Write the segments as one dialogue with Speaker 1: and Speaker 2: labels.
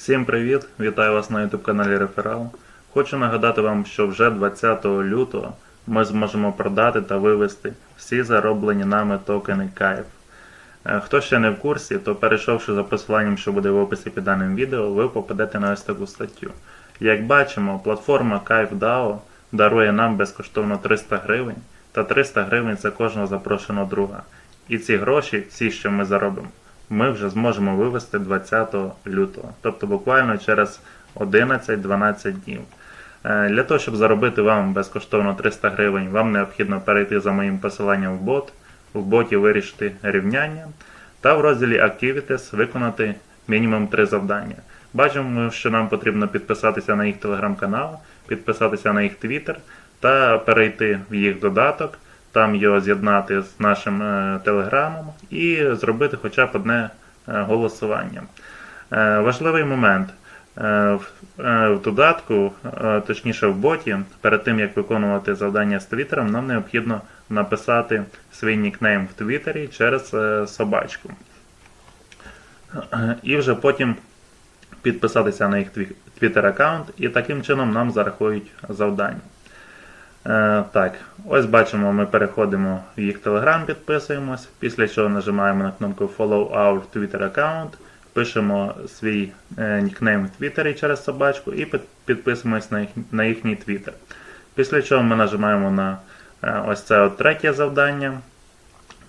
Speaker 1: Всім привіт! Вітаю вас на YouTube каналі Реферал. Хочу нагадати вам, що вже 20 лютого ми зможемо продати та вивести всі зароблені нами токени Кайф. Е, Хто ще не в курсі, то перейшовши за посиланням, що буде в описі під даним відео, ви попадете на ось таку статтю. Як бачимо, платформа KайфDAO дарує нам безкоштовно 300 гривень та 300 гривень за кожного запрошеного друга. І ці гроші, всі, що ми заробимо, ми вже зможемо вивести 20 лютого, тобто буквально через 11-12 днів. Е, Для того, щоб заробити вам безкоштовно 300 гривень, вам необхідно перейти за моїм посиланням в бот, в боті вирішити рівняння та в розділі Activities виконати мінімум 3 завдання. Бачимо, що нам потрібно підписатися на їх телеграм-канал, підписатися на їх твіттер та перейти в їх додаток, там його з'єднати з нашим е, телеграмом і зробити хоча б одне е, голосування. Е, Важливий момент. В, додатку, точніше в боті, перед тим як виконувати завдання з Твіттером, нам необхідно написати свій нікнейм в Твіттері через собачку. І вже потім підписатися на їх Twitter аккаунт, і таким чином нам зарахують завдання. Е, так, ось бачимо, ми переходимо в їх Telegram, підписуємось, після чого нажимаємо на кнопку Follow Our Twitter Account, пишемо свій е, нікнейм в Твіттері через собачку і під- підписуємось на, їх, на їхній Твіттер. Після чого ми нажимаємо на е, ось це от третє завдання.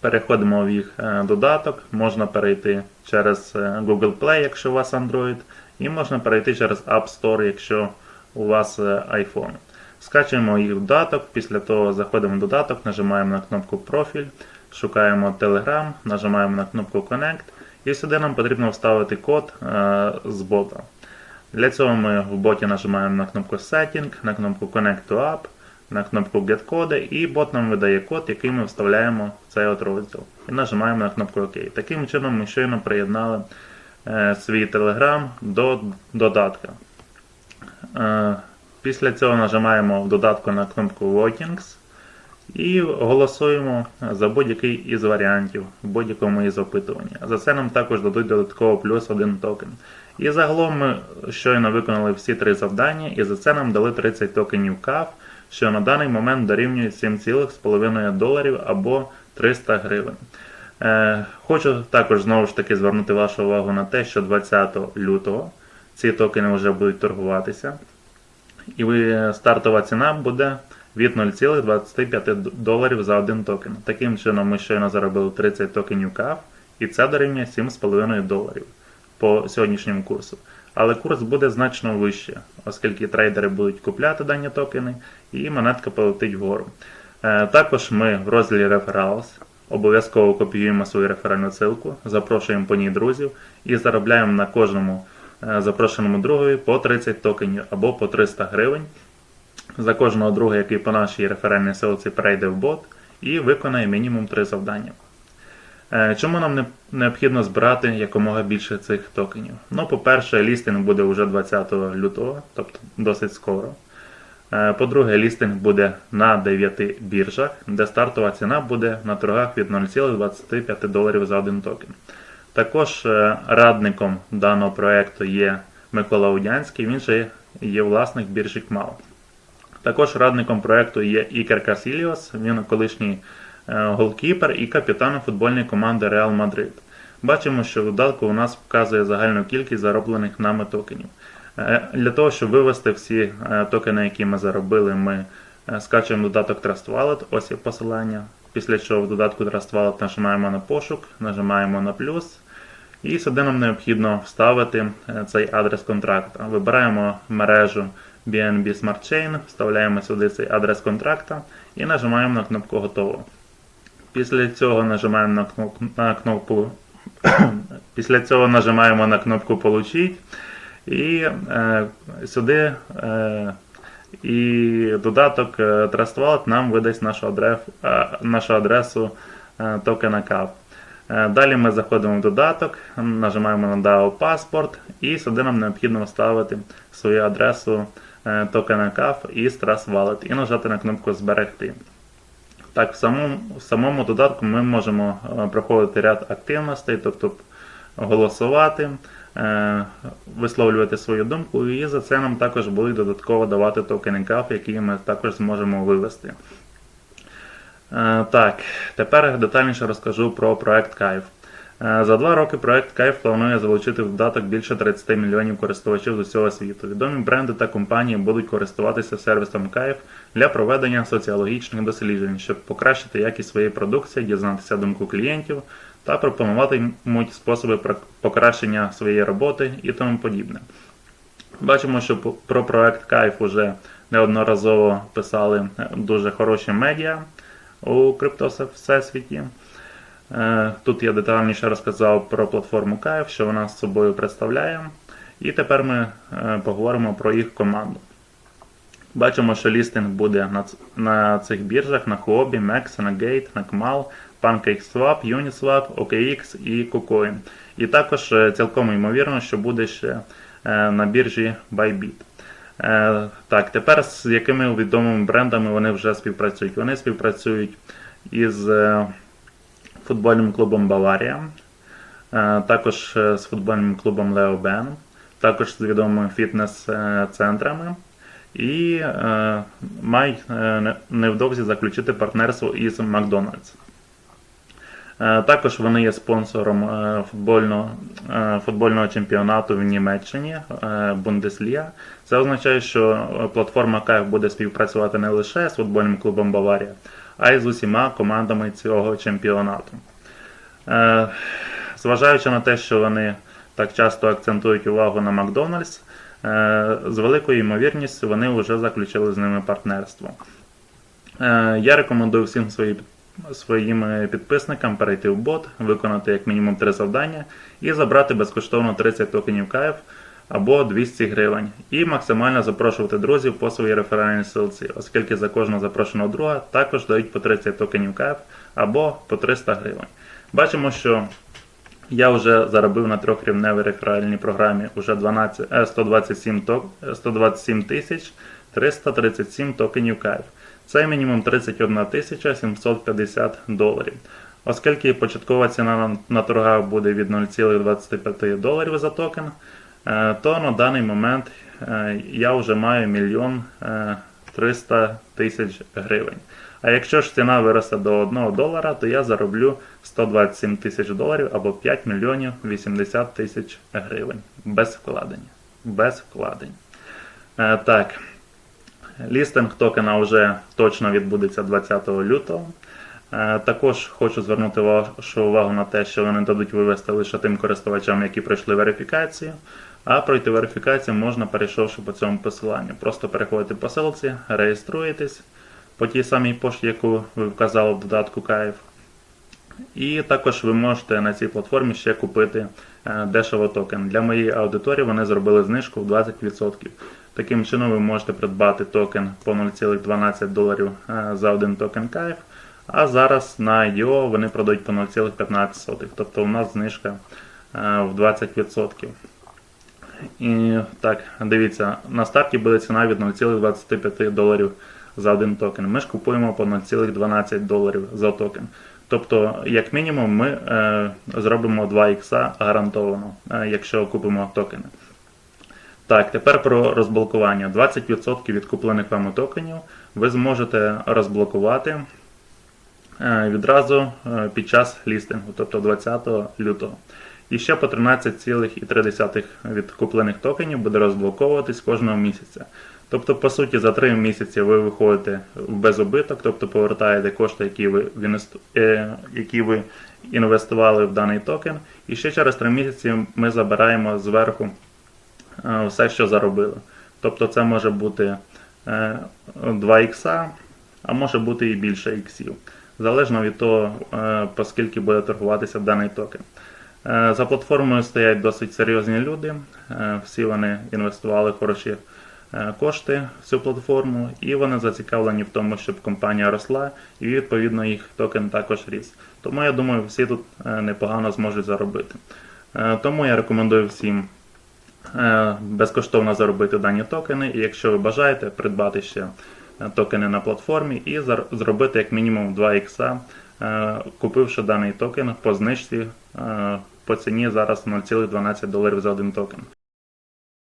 Speaker 1: Переходимо в їх додаток, можна перейти через Google Play, якщо у вас Android, і можна перейти через App Store, якщо у вас iPhone. Скачуємо їх в додаток, після того заходимо в додаток, нажимаємо на кнопку Профіль, шукаємо Telegram, нажимаємо на кнопку Connect, і сюди нам потрібно вставити код е, з бота. Для цього ми в боті нажимаємо на кнопку Setting, на кнопку Connect to App, на кнопку Get Code, і бот нам видає код, який ми вставляємо в цей от розділ. І нажимаємо на кнопку ОК. Таким чином ми щойно приєднали е, свій Telegram до додатка. Е, Після цього нажимаємо в додатку на кнопку Votings і голосуємо за будь-який із варіантів в будь-якому із опитування. За це нам також дадуть додатково плюс один токен. І загалом ми щойно виконали всі три завдання, і за це нам дали 30 токенів CAF, що на даний момент дорівнює 7,5 доларів або 300 гривень. Е, хочу також знову ж таки звернути вашу увагу на те, що 20 лютого ці токени вже будуть торгуватися. І стартова ціна буде від 0,25 доларів за один токен. Таким чином, ми щойно заробили 30 токенів CAF, і це дорівнює 7,5 доларів по сьогоднішньому курсу. Але курс буде значно вище, оскільки трейдери будуть купляти дані токени, і монетка полетить вгору. Е, Також ми в розділі Referrals обов'язково копіюємо свою реферальну ссылку, запрошуємо по ній друзів і заробляємо на кожному е, запрошеному другові по 30 токенів або по 300 гривень за кожного друга, який по нашій реферальній ссылці перейде в бот і виконає мінімум 3 завдання. Е, Чому нам необхідно збирати якомога більше цих токенів? Ну, по-перше, лістинг буде вже 20 лютого, тобто досить скоро. Е, По-друге, лістинг буде на 9 біржах, де стартова ціна буде на торгах від 0,25 доларів за один токен. Також е, радником даного проекту є Микола Удянський, він же є власник біржі КМАЛ. Також радником проекту є Ікер Касіліос, він колишній е, голкіпер і капітан футбольної команди Реал Мадрид. Бачимо, що додатку у нас показує загальну кількість зароблених нами токенів. Е, Для того, щоб вивести всі токени, які ми заробили, ми скачуємо додаток Trust Wallet, ось є посилання. Після чого в додатку Trust Wallet нажимаємо на пошук, нажимаємо на плюс. І сюди нам необхідно вставити е, цей адрес контракта. Вибираємо мережу BNB Smart Chain, вставляємо сюди цей адрес контракта і нажимаємо на кнопку Готово. Після цього нажимаємо на кнопку, на кнопку Після цього нажимаємо на кнопку Получить і е, сюди е, і додаток е, Trust Wallet нам видасть нашу, адрес, е, нашу адресу токена CAP. Е, Далі ми заходимо в додаток, нажимаємо на DAO паспорт і сюди нам необхідно вставити свою адресу е, токена CAF із Trust Wallet і нажати на кнопку Зберегти. Так, в самому, в самому додатку ми можемо е, проходити ряд активностей, тобто голосувати, висловлювати свою думку, і за це нам також будуть додатково давати токени CAF, які ми також зможемо вивести. Е, Так, тепер детальніше розкажу про проект Кайф. Е, За два роки проект Кайф планує залучити в додаток більше 30 мільйонів користувачів з усього світу. Відомі бренди та компанії будуть користуватися сервісом Кайф для проведення соціологічних досліджень, щоб покращити якість своєї продукції, дізнатися думку клієнтів та пропонуватимуть способи покращення своєї роботи і тому подібне. Бачимо, що про проект Кайф уже неодноразово писали е, дуже хороші медіа у криптосе всесвіті. Е, Тут я детальніше розказав про платформу Кайф, що вона з собою представляє. І тепер ми е, поговоримо про їх команду. Бачимо, що лістинг буде на, цих біржах на Huobi, Mex, на Gate, на Kmal, PancakeSwap, Uniswap, OKX і KuCoin. І також е, цілком ймовірно, що буде ще на біржі Bybit. Е, Так, тепер з якими відомими брендами вони вже співпрацюють? Вони співпрацюють із е, футбольним клубом Баварія, е, також з футбольним клубом Лео Бен, також з відомими фітнес-центрами. І мають невдовзі заключити партнерство із Макдональдс. Е, Також вони є спонсором е, футбольного, е, футбольного чемпіонату в Німеччині Бундесліга. Це означає, що платформа КФ буде співпрацювати не лише з футбольним клубом Баварія, а й з усіма командами цього чемпіонату. Зважаючи на те, що вони так часто акцентують увагу на Макдональдс, з великою ймовірністю вони вже заключили з ними партнерство. Я рекомендую всім свої, своїм підписникам перейти в бот, виконати як мінімум 3 завдання і забрати безкоштовно 30 токенів КФ або 200 гривень. І максимально запрошувати друзів по своїй реферальній ссылці, оскільки за кожного запрошеного друга також дають по 30 токенів КФ або по 300 гривень. Бачимо, що я вже заробив на трьохрівневій реферальній програмі уже 12, е, 127, ток, е, 127 тисяч 337 токенів кайф. Це мінімум 31 750 доларів. Оскільки початкова ціна на, торгах буде від 0,25 доларів за токен, е, то на даний момент е, я вже маю мільйон е, 300 тисяч гривень. А якщо ж ціна виросте до 1 долара, то я зароблю 127 тисяч доларів або 5 мільйонів 80 тисяч гривень. Без вкладень. Без вкладень. Е, так. Лістинг токена вже точно відбудеться 20 лютого. Е, Також хочу звернути вашу увагу на те, що вони дадуть вивести лише тим користувачам, які пройшли верифікацію. А пройти верифікацію можна, перейшовши по цьому посиланню. Просто переходите по ссылці, реєструєтесь по тій самій пошті, яку ви вказали в додатку Кайф. І також ви можете на цій платформі ще купити е, дешево токен. Для моєї аудиторії вони зробили знижку в 20%. Таким чином ви можете придбати токен по 0,12 доларів е, за один токен Кайф. А зараз на IDO вони продають по 0,15. Тобто у нас знижка е, в 20%. І так, дивіться, на старті буде ціна від 0,25 доларів за один токен. Ми ж купуємо по 0,12 доларів за токен. Тобто, як мінімум, ми е, зробимо 2 ікса гарантовано, е, якщо купимо токени. Так, тепер про розблокування. 20% від куплених вами токенів ви зможете розблокувати е, відразу е, під час лістингу, тобто 20 лютого. І ще по 13,3 від куплених токенів буде розблоковуватись кожного місяця. Тобто, по суті, за 3 місяці ви виходите в безубиток, тобто повертаєте кошти, які ви, е, які ви інвестували в даний токен. І ще через 3 місяці ми забираємо зверху все, що заробили. Тобто це може бути е, 2 ікса, а може бути і більше іксів. Залежно від того, е, по скільки буде торгуватися даний токен. Е, За платформою стоять досить серйозні люди. Е, Всі вони інвестували хороші е, кошти в цю платформу, і вони зацікавлені в тому, щоб компанія росла, і відповідно їх токен також ріс. Тому я думаю, всі тут е, непогано зможуть заробити. Е, Тому я рекомендую всім е, безкоштовно заробити дані токени, і якщо ви бажаєте придбати ще е, токени на платформі і зробити як мінімум 2 ікса, е, купивши даний токен по знижці е, по ціні зараз 0,12 доларів за один токен.